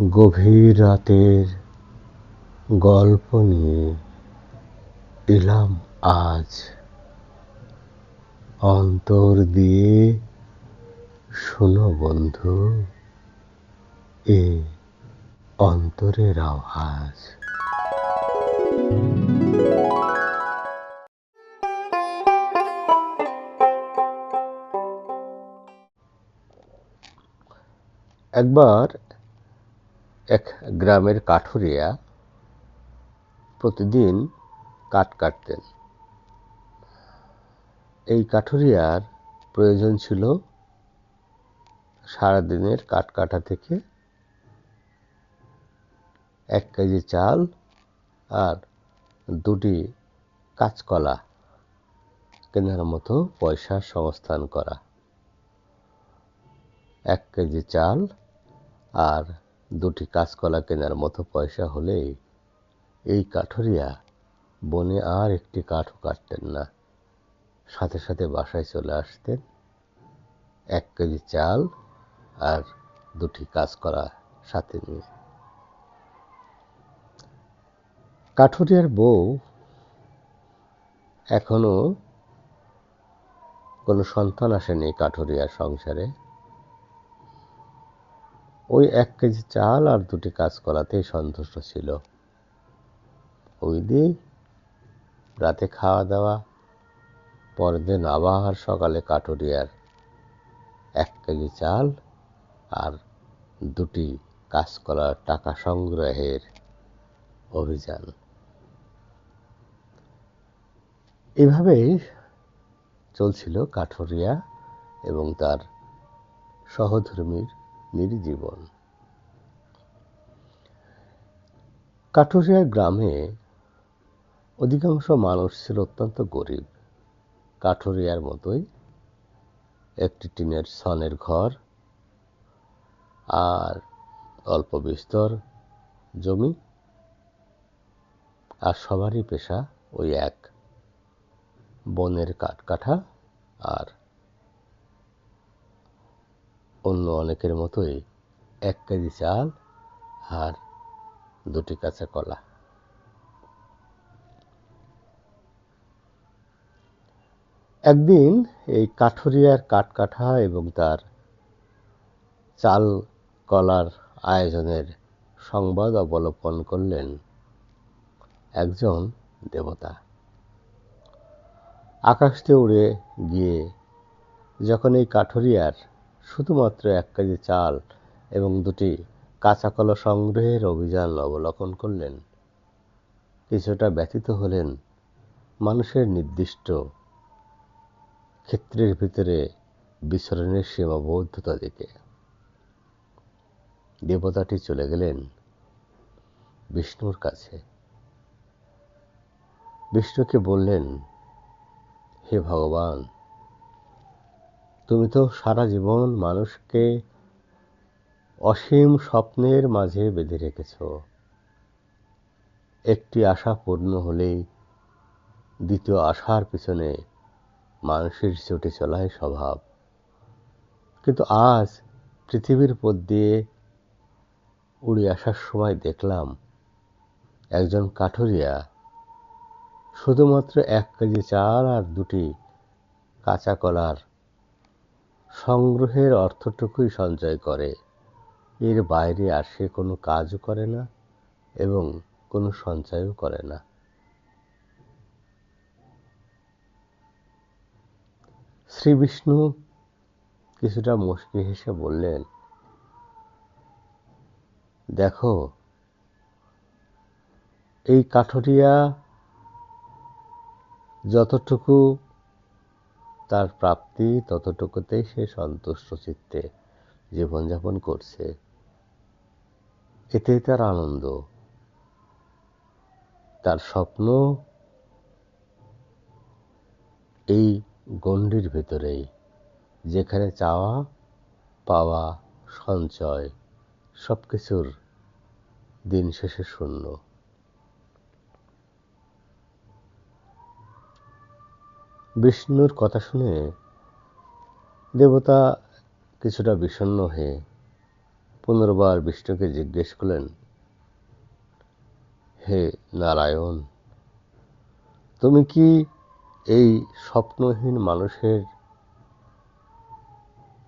গভীর রাতের গল্প নিয়ে এলাম আজ। অন্তর দিয়ে শোনো বন্ধু এ অন্তরের আওয়াজ। একবার এক গ্রামের কাঠুরিয়া প্রতিদিন কাঠ কাটতেন। এই কাঠুরিয়ার প্রয়োজন ছিল সারাদিনের কাঠ কাটা থেকে এক কেজি চাল আর দুটি কাঁচকলা কেনার মতো পয়সা সংস্থান করা। এক কেজি চাল আর দুটি কাঁচকলা কেনার মতো পয়সা হলেই এই কাঠুরিয়া বনে আর একটি কাঠও কাটতেন না। সাথে সাথে বাসায় চলে আসতেন। এক কেজি চাল আর দুটি কাঁচকলা সাথে নিয়ে। কাঠুরিয়ার বউ এখনও কোনো সন্তান আসেনি কাঠুরিয়ার সংসারে। ওই এক কেজি চাল আর দুটি কাঁচকলাতেই সন্তুষ্ট ছিল। ওই দিয়ে রাতে খাওয়া দাওয়া পরের দিন আবার সকালে কাঠুরিয়ার এক কেজি চাল আর দুটি কাঁচকলার টাকা সংগ্রহের অভিযান। এভাবেই চলছিল কাঠুরিয়া এবং তার সহধর্মীর নির্জীবন। কাঠুরিয়া গ্রামে অধিকাংশ মানুষ ছিল অত্যন্ত গরিব। কাঠুরিয়ার মতোই একটি টিনের সনের ঘর আর অল্প বিস্তর জমি আর সবারই পেশা ওই এক, বনের কাঠ কাঠা আর অন্য অনেকের মতোই এক কেজি চাল আর দুটি কাঁচা কলা। একদিন এই কাঠুরিয়ার কাঠ কাঠা এবং তার চাল কলার আয়োজনের সংবাদ অবলোপন করলেন একজন দেবতা। আকাশ দিয়ে উড়ে গিয়ে যখন এই কাঠুরিয়ার শুধুমাত্র এক কেজি চাল এবং দুটি কাঁচা কলা সংগ্রহের অভিযান অবলোকন করলেন। কিছুটা ব্যথিত হলেন মানুষের নির্দিষ্ট ক্ষেত্রের ভিতরে বিচরণের সীমাবদ্ধতা দিকে দেবতাটি চলে গেলেন বিষ্ণুর কাছে। বিষ্ণুকে বললেন, হে ভগবান তুমি তো সারা জীবন মানুষকে অসীম স্বপ্নের মাঝে বেঁধে রেখেছ। একটি আশা পূর্ণ হলেই দ্বিতীয় আশার পিছনে মানুষের ছুটে চলাই স্বভাব। কিন্তু আজ পৃথিবীর পথ দিয়ে উড়ে আসার সময় দেখলাম, একজন কাঠুরিয়া শুধুমাত্র এক কেজি চাল আর দুটি কাঁচা কলার সংগ্রহের অর্থটুকুই সঞ্চয় করে। এর বাইরে আর সে কোনো কাজও করে না এবং কোনো সঞ্চয়ও করে না। শ্রী বিষ্ণু কিছুটা মুশকি হেসে বললেন, দেখো, এই কাঠরিয়া যতটুকু তার প্রাপ্তি ততটুকুতেই সে সন্তুষ্ট চিত্তে জীবনযাপন করছে। এতেই তার আনন্দ। তার স্বপ্ন এই গণ্ডির ভেতরেই, যেখানে চাওয়া, পাওয়া, সঞ্চয় সব কিছুর দিন শেষে শূন্য। বিষ্ণুর কথা শুনে দেবতা কিছুটা বিষণ্ন হয়ে পুনর্বার বিষ্ণুকে জিজ্ঞেস করলেন, হে নারায়ণ, তুমি কি এই স্বপ্নহীন মানুষের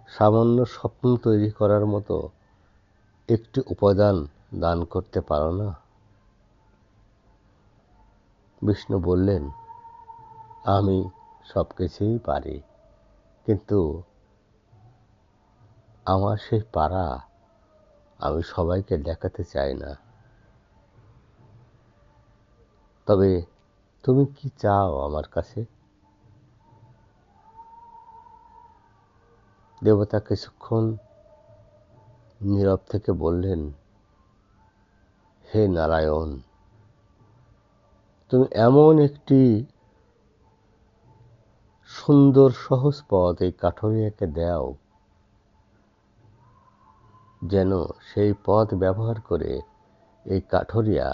সামান্য স্বপ্ন তৈরি করার মতো একটি উপাদান দান করতে পারো না? বিষ্ণু বললেন, আমি সব কিছুই পারি। কিন্তু আমার সেই পাড়া আমি সবাইকে দেখাতে চাই না। তবে তুমি কি চাও আমার কাছে? দেবতা কিছুক্ষণ নীরব থেকে বললেন, হে নারায়ণ, তুমি এমন একটি সুন্দর সহজ পথ এই কাঠরিয়াকে দাও যেন সেই পথ ব্যবহার করে এই কাঠরিয়া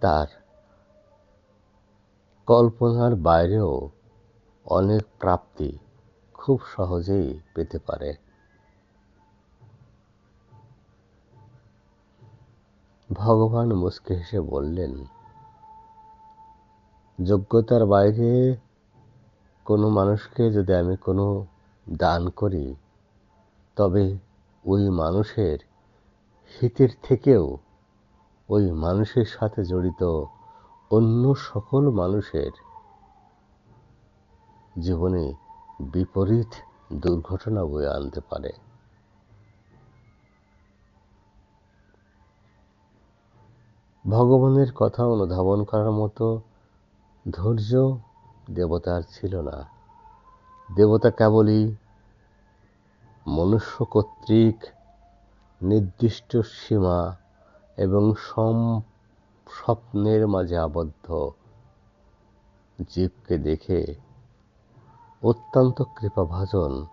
তার কল্পনার বাইরেও অনেক প্রাপ্তি খুব সহজেই পেতে পারে। ভগবান মুসকে হেসে বললেন, যোগ্যতার বাইরে কোনো মানুষকে যদি আমি কোনো দান করি, তবে ওই মানুষের হিতের থেকেও ওই মানুষের সাথে জড়িত অন্য সকল মানুষের জীবনে বিপরীত দুর্ঘটনা বয়ে আনতে পারে। ভগবানের কথা অনুধাবন করার মতো ধৈর্য দেবতার ছিল না। দেবতা কেবলই মনুষ্য কর্তৃক নির্দিষ্ট সীমা এবং সম স্বপ্নের মাঝে আবদ্ধ। জীবকে দেখে অত্যন্ত কৃপাভাজন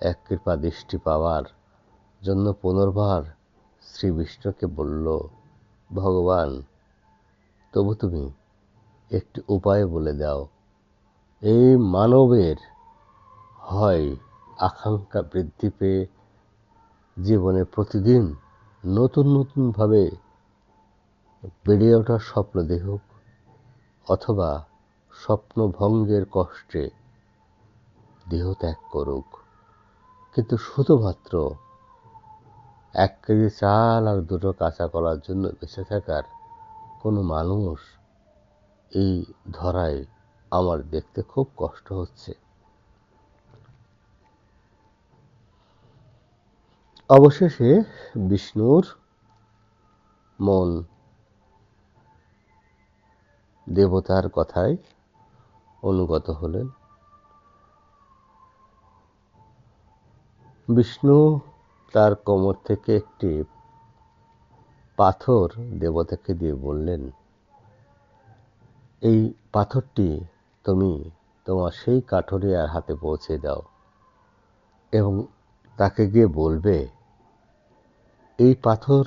এক কৃপা দৃষ্টি পাওয়ার জন্য পুনর্বার শ্রী বিষ্ণুকে বলল, ভগবান, তবু তুমি একটি উপায় বলে দাও। এই মানবের হয় আকাঙ্ক্ষা বৃদ্ধি পেয়ে জীবনে প্রতিদিন নতুন নতুনভাবে বেড়ে ওঠার স্বপ্ন দেখুক অথবা স্বপ্নভঙ্গের কষ্টে দেহ ত্যাগ করুক। কিন্তু শুধুমাত্র এক কেজি চাল আর দুটো কাঁচা কলার জন্য বেঁচে থাকার কোনো মানুষ এই ধরায় আমার দেখতে খুব কষ্ট হচ্ছে। অবশেষে বিষ্ণুর মন দেবতার কথায় অনুগত হলেন। বিষ্ণু তার কোমর থেকে একটি পাথর দেবতাকে দিয়ে বললেন, এই পাথরটি তুমি তোমার সেই কাঠরিয়ার হাতে পৌঁছে দাও। এবং তাকে গিয়ে বলবে, এই পাথর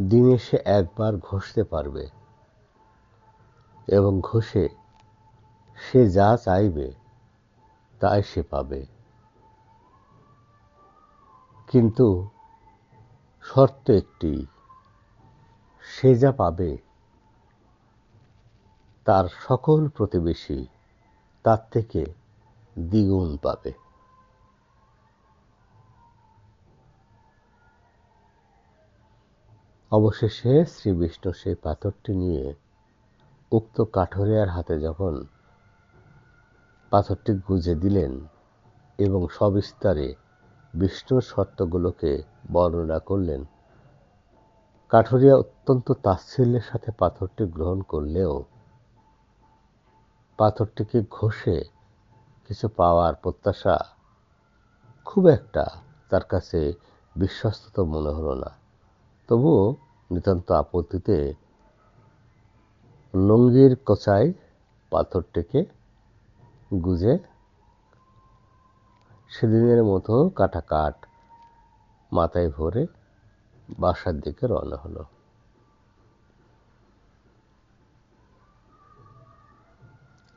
দিনে সে একবার ঘষতে পারবে এবং ঘষে সে যা চাইবে তাই সে পাবে। কিন্তু শর্ত একটি, সে যা পাবে তার সকল প্রতিবেশী তার থেকে দ্বিগুণ পাবে। অবশেষে শ্রী বিষ্ণু সেই পাথরটি নিয়ে উক্ত কাঠরিয়ার হাতে যখন পাথরটি গুজে দিলেন এবং সবিস্তারে বিষ্ণুর শর্তগুলোকে বর্ণনা করলেন, কাঠরিয়া অত্যন্ত তাচ্ছিল্যের সাথে পাথরটি গ্রহণ করলেও পাথরটিকে ঘষে কিছু পাওয়ার প্রত্যাশা খুব একটা তার কাছে বিশ্বস্তত মনে হলো না। তবুও নিতান্ত আপত্তিতে লুঙ্গির কোচায় পাথরটিকে গুজে সেদিনের মতো কাটা কাঠ মাথায় ভরে বাসার দিকে রওনা হলো।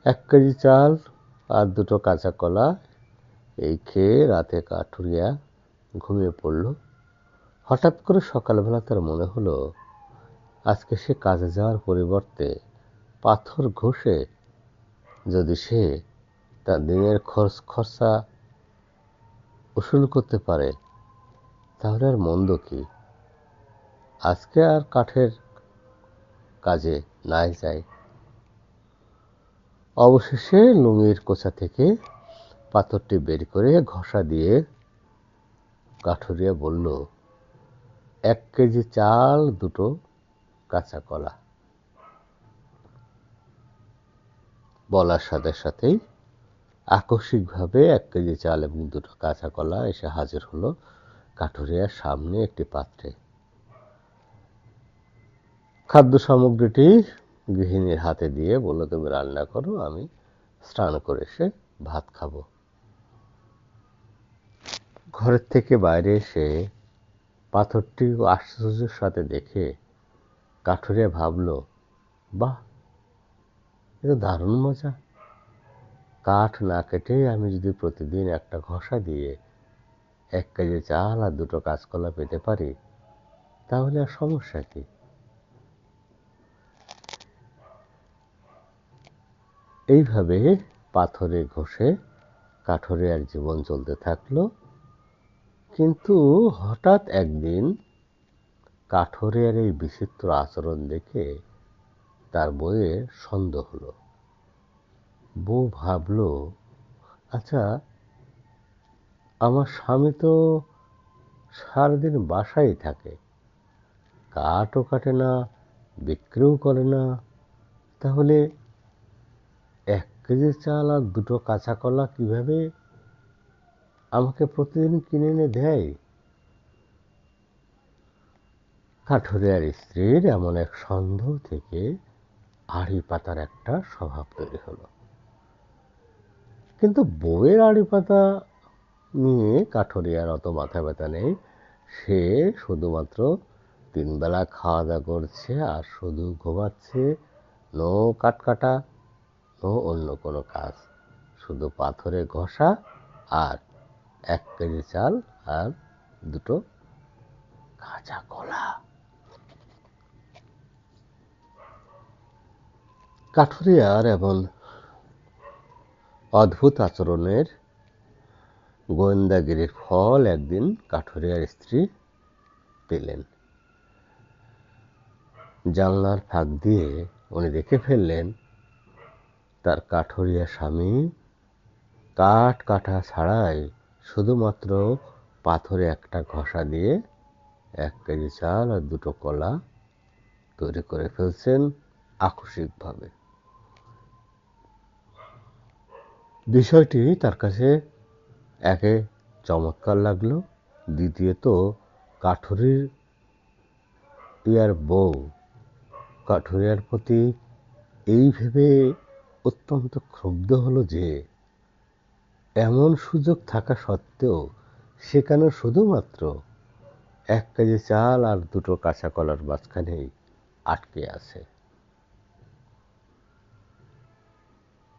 এক কেজি চাল আর দুটো কাঁচা কলা। এই খেয়ে রাতে কাঠুরিয়া ঘুমিয়ে পড়ল। হঠাৎ করে সকালবেলা তার মনে হলো, আজকে সে কাজে যাওয়ার পরিবর্তে পাথর ঘষে যদি সে তার দিনের খরচ খরচা উসুল করতে পারে, তাহলে আর মন্দ কি? আজকে আর কাঠের কাজে নাই যায় অবশেষে লুঙির কোচা থেকে পাথরটি বের করে ঘষা দিয়ে কাঠুরিয়া বলল, এক কেজি চাল, দুটো কাঁচা কলা। বলার সাথে সাথেই আকস্মিকভাবে এক কেজি চাল এবং দুটো কাঁচা কলা এসে হাজির হলো কাঠুরিয়ার সামনে একটি পাত্রে। খাদ্য সামগ্রীটি গৃহিণীর হাতে দিয়ে বলল, তুমি রান্না করো, আমি স্নান করে এসে ভাত খাব। ঘরের থেকে বাইরে এসে পাথরটি আশ্চর্যের সাথে দেখে কাঠুরে ভাবল, বাহ, এটা দারুণ মজা। কাঠ না কেটে আমি যদি প্রতিদিন একটা ঘষা দিয়ে এক কেজি চাল আর দুটো কাঁচকলা পেতে পারি, তাহলে আর সমস্যা কি? এইভাবে পাথরে ঘষে কাঠরে আর জীবন চলতে থাকল। কিন্তু হঠাৎ একদিন কাঠরের এই বিচিত্র আচরণ দেখে তার বইয়ের সন্দেহ হলো। বউ ভাবল আচ্ছা আমার স্বামী তো সারাদিন বাসায় থাকে। কাঠও কাটে না, বিক্রিও করে না। তাহলে এক কেজি চাল আর দুটো কাঁচা কলা কীভাবে আমাকে প্রতিদিন কিনে এনে দেয়? কাঠুরিয়ার স্ত্রীর এমন এক সন্দেহ থেকে আড়ি পাতার একটা স্বভাব তৈরি হলো। কিন্তু বউয়ের আড়ি পাতা নিয়ে কাঠুরিয়ার অত মাথা ব্যথা নেই। সে শুধুমাত্র তিনবেলা খাওয়া দাওয়া করছে আর শুধু ঘুমাচ্ছে নো কাটকাটা অন্য কোনো কাজ। শুধু পাথরে ঘষা আর এক কেজি চাল আর দুটো কাঁচা কলা। কাঠুরিয়ার এমন অদ্ভুত আচরণের গোয়েন্দাগিরির ফল একদিন কাঠুরিয়ার স্ত্রী পেলেন। জানলার ফাঁক দিয়ে উনি দেখে ফেললেন তার কাঠুরিয়া স্বামী। কাঠ কাটা ছাড়াই শুধুমাত্র পাথরে একটা ঘষা দিয়ে এক কেজি চাল আর দুটো কলা তৈরি করে ফেলছেন আকস্মিকভাবে। বিষয়টি তার কাছে একে চমৎকার লাগল। দ্বিতীয়ত, কাঠুরির ইয়ার বউ, কাঠুরিয়ার প্রতি এই ভেবে অত্যন্ত ক্ষুব্ধ হলো যে, এমন সুযোগ থাকা সত্ত্বেও সেখানে শুধুমাত্র এক কেজি চাল আর দুটো কাঁচা কলার মাঝখানেই আটকে আছে।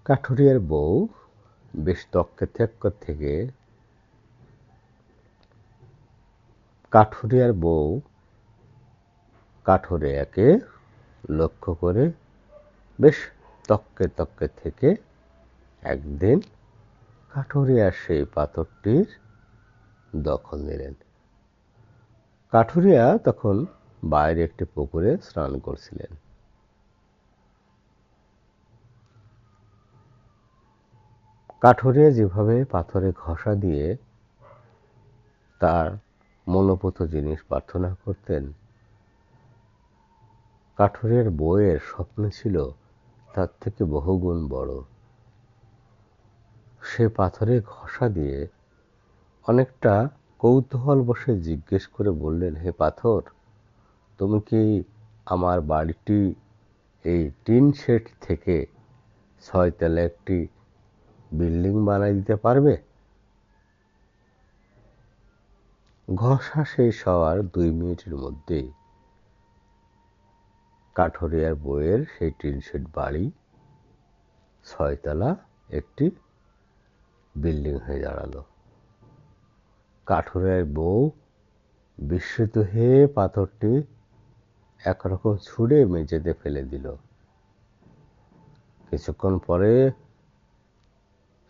কাঠুরিয়ার বউ বেশ তক্কে তেক্কর থেকে কাঠুরিয়ার বউ কাঠুরিয়াকে লক্ষ্য করে বেশ তক্কে তক্কে থেকে একদিন কাঠুরিয়ার সেই পাথরটির দখল নিলেন। কাঠুরিয়া তখন বাইরে একটি পুকুরে স্নান করছিলেন। কাঠুরিয়া যেভাবে পাথরে ঘষা দিয়ে তার মনোপুত জিনিস প্রার্থনা করতেন, কাঠুরিয়ার বইয়ের স্বপ্ন ছিল তার থেকে বহুগুণ বড়। সে পাথরে ঘষা দিয়ে অনেকটা কৌতূহল বসে জিজ্ঞেস করে বললেন, হে পাথর, তুমি কি আমার বাড়িটি এই টিন শেড থেকে ছয়তলা একটি বিল্ডিং বানাই দিতে পারবে? ঘষা শেষ হওয়ার দুই মিনিটের মধ্যেই কাঠরিয়ার বইয়ের সেই টিন শেড বাড়ি, ছয়তলা একটি বিল্ডিং হয়ে দাঁড়াল। কাঠুরের বউ বিস্মিত হয়ে পাথরটি একরকম ছুঁড়ে মেঝেতে ফেলে দিল। কিছুক্ষণ পরে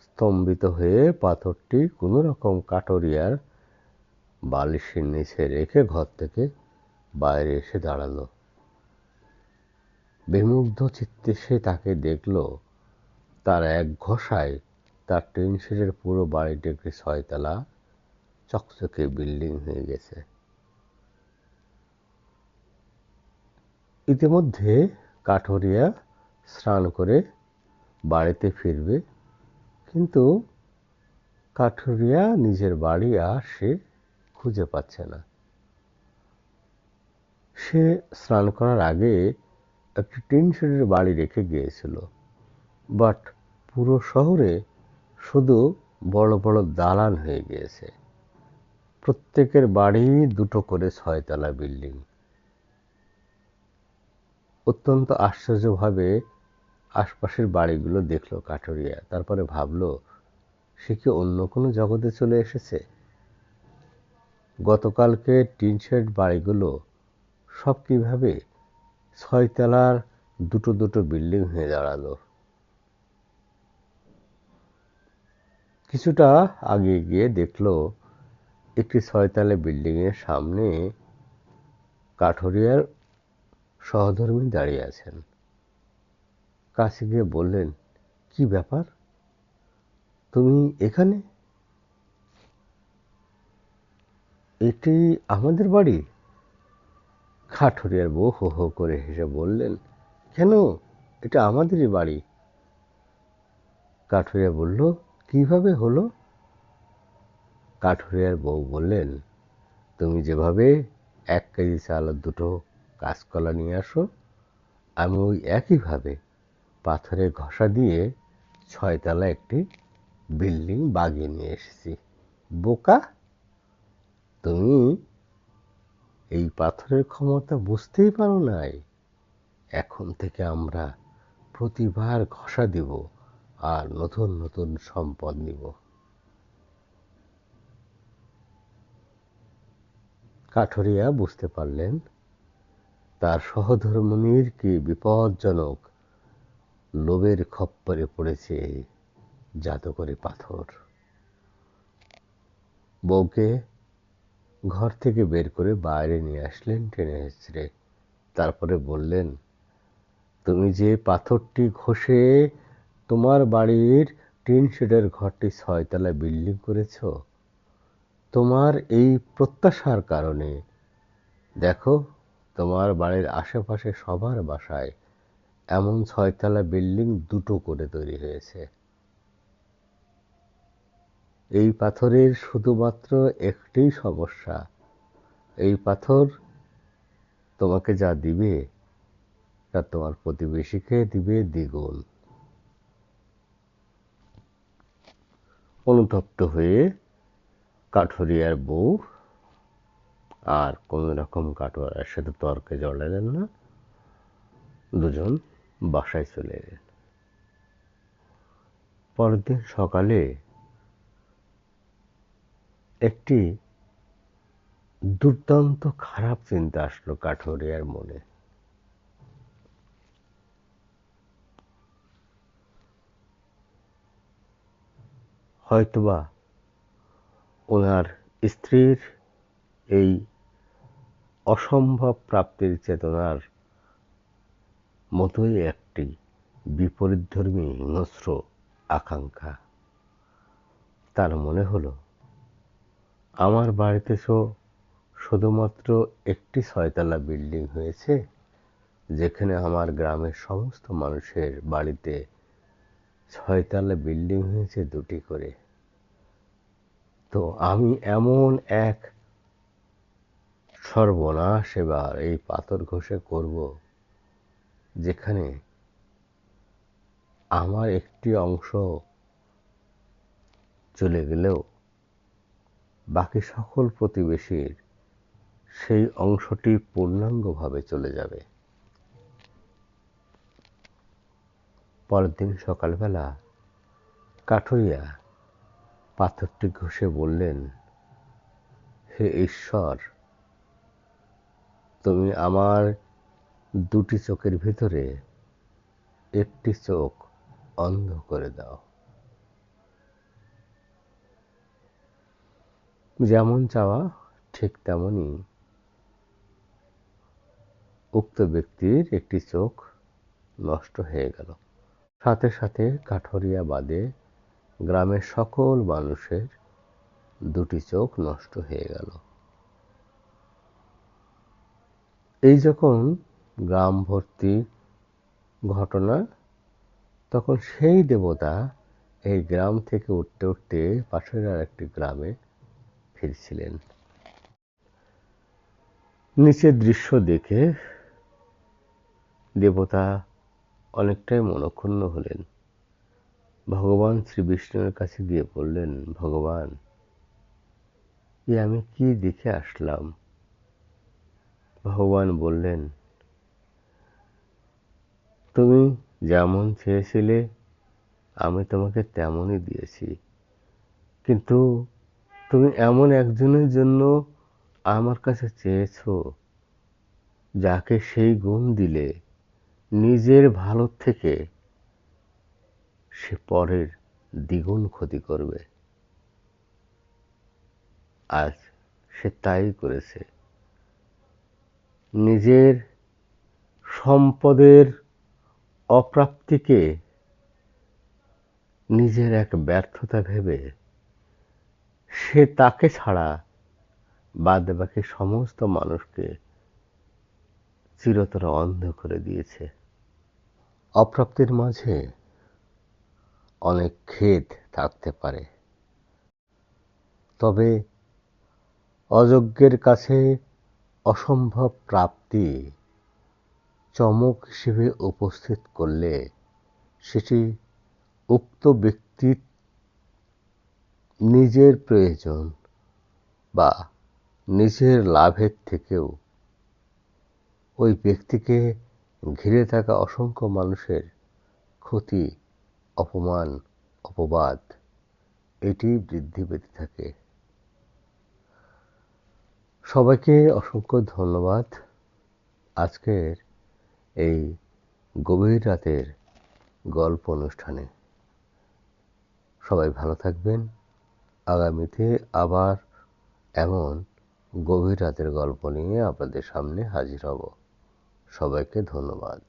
স্তম্ভিত হয়ে পাথরটি কোনো রকম কাঠরিয়ার বালিশের নিচে রেখে ঘর থেকে বাইরে এসে দাঁড়াল। বিমুগ্ধ চিত্তে সে তাকে দেখল, তার এক ঘষায় তার টিন শেডের পুরো বাড়িটি একটি ছয়তলা, চকচকে বিল্ডিং হয়ে গেছে। ইতিমধ্যে কাঠরিয়া স্নান করে বাড়িতে ফিরবে, কিন্তু কাঠুরিয়া নিজের বাড়ি আর সে খুঁজে পাচ্ছে না। সে স্নান করার আগে একটি টিন শেডের বাড়ি রেখে গিয়েছিল। বাট পুরো শহরে শুধু বড় বড় দালান হয়ে গিয়েছে। প্রত্যেকের বাড়ি দুটো করে ছয়তলা বিল্ডিং। অত্যন্ত আশ্চর্যভাবে আশপাশের বাড়িগুলো দেখল কাঠুরিয়া। তারপরে ভাবলো, সে কি অন্য কোনো জগতে চলে এসেছে? গতকালকে টিন শেড বাড়িগুলো সব কীভাবে ছয়তলার দুটো দুটো বিল্ডিং হয়ে দাঁড়াল। কিছুটা আগে গিয়ে দেখল একটি ছয়তলা বিল্ডিংয়ের সামনে কাঠরিয়ার সহধর্মী দাঁড়িয়ে আছেন। কাছে গিয়ে বললেন, কি ব্যাপার? তুমি এখানে? এটি আমাদের বাড়ি। খাঠুরিয়ার বউ হো হো করে হেসে বললেন, কেন? এটা আমাদেরই বাড়ি। কাঠুরিয়া বলল, কীভাবে হলো? কাঠুরিয়ার বউ বললেন, তুমি যেভাবে এক কেজি চাল দুটো কাঁচকলা নিয়ে আসো, আমি ওই একইভাবে পাথরের ঘষা দিয়ে ছয়তলা একটি বিল্ডিং বাগিয়ে নিয়ে এসেছি। বোকা? তুমি এই পাথরের ক্ষমতা বুঝতেই পারো নাই। এখন থেকে আমরা প্রতিবার ঘষা দিব আর নতুন নতুন সম্পদ নিব। কাঠরিয়া বুঝতে পারলেন, তার সহধর্মণীর কি বিপজ্জনক লোভের খপ্পরে পড়েছে জাদুকরি পাথর। বউকে ঘর থেকে বের করে বাইরে নিয়ে আসলেন টেনে হেঁচড়ে। তারপরে বললেন, তুমি যে পাথরটি ঘষে তোমার বাড়ির টিন শেডের ঘরটি ছয়তলা বিল্ডিং করেছ, তোমার এই প্রত্যাশার কারণে। দেখো, তোমার বাড়ির আশেপাশে সবার বাসায় এমন ছয়তলা বিল্ডিং দুটো করে তৈরি হয়েছে। এই পাথরের শুধুমাত্র একটি সমস্যা। এই পাথর তোমাকে যা দিবে, তা তোমার প্রতিবেশীকে দিবে দ্বিগুণ। অনুতপ্ত হয়ে কাঠরিয়ার বউ আর কোন রকম কাঠোয়ার সাথে তর্কে জড়ালেন না। দুজন বাসায় চলে এলেন। পরের দিন সকালে একটি দুর্দান্ত খারাপ চিন্তা আসলো কাঠরিয়ার মনে। হয়তোবা ওনার স্ত্রীর এই অসম্ভব প্রাপ্তির চেতনার মতোই একটি বিপরীতধর্মী হিংস্র আকাঙ্ক্ষা। তার মনে হলো আমার বাড়িতে তো শুধুমাত্র একটি ছয়তলা বিল্ডিং হয়েছে, যেখানে আমার গ্রামের সমস্ত মানুষের বাড়িতে ছয়তলা বিল্ডিং হয়েছে দুটি করে। তো আমি এমন এক সর্বনাশ এবার এই পাথর ঘষে করব, যেখানে আমার একটি অংশ চলে গেলেও বাকি সকল প্রতিবেশীর সেই অংশটি পূর্ণাঙ্গভাবে চলে যাবে। পরের দিন সকালবেলা কাঠুরিয়া পাথরটি ঘষে বললেন, হে ঈশ্বর, তুমি আমার দুটি চোখের ভিতরে একটি চোখ অন্ধ করে দাও। যেমন চাওয়া, ঠিক তেমনই উক্ত ব্যক্তির একটি চোখ নষ্ট হয়ে গেল। সাথে সাথে কাঠরিয়া বাদে গ্রামের সকল মানুষের দুটি চোখ নষ্ট হয়ে গেল। এই যখন গ্রাম ভর্তি ঘটনা, তখন সেই দেবতা এই গ্রাম থেকে উঠতে উঠতে পাশের আর একটি গ্রামে ফিরছিলেন। নিচের দৃশ্য দেখে দেবতা অনেকটাই মনক্ষুণ্ণ হলেন। ভগবান শ্রীবিষ্ণুর কাছে গিয়ে বললেন, ভগবান, এ আমি কি দেখে আসলাম? ভগবান বললেন, তুমি যেমন চেয়েছিলে, আমি তোমাকে তেমনই দিয়েছি। কিন্তু তুমি এমন একজনের জন্য আমার কাছে চেয়েছ, যাকে সেই গুণ দিলে নিজের ভালো থেকে সে পরের দ্বিগুণ ক্ষতি করবে। আজ সে তাই করেছে। নিজের সম্পদের অপ্রাপ্তিকে নিজের এক ব্যর্থতা ভেবে সে তাকে ছাড়া বাদ বাকি সমস্ত মানুষকে চিরতর অন্ধ করে দিয়েছে। অপ্রাপ্তির মাঝে অনেক খেদ থাকতে পারে। তবে অযোগ্যের কাছে অসম্ভব প্রাপ্তি চমক হিসেবে উপস্থিত করলে সেটি উক্ত ব্যক্তির নিজের প্রয়োজন বা নিজের লাভের থেকেও ওই ব্যক্তিকে ঘিরে থাকা অসংখ্য মানুষের ক্ষতি, অপমান, অপবাদ, এটি বৃদ্ধি পেতে থাকে। সবাইকে অসংখ্য ধন্যবাদ। আজকের এই গভীর রাতের গল্প অনুষ্ঠানে সবাই ভালো থাকবেন। আগামীতে আবার এমন গভীর রাতের গল্প নিয়ে আপনাদের সামনে হাজির হব। সবাইকে ধন্যবাদ।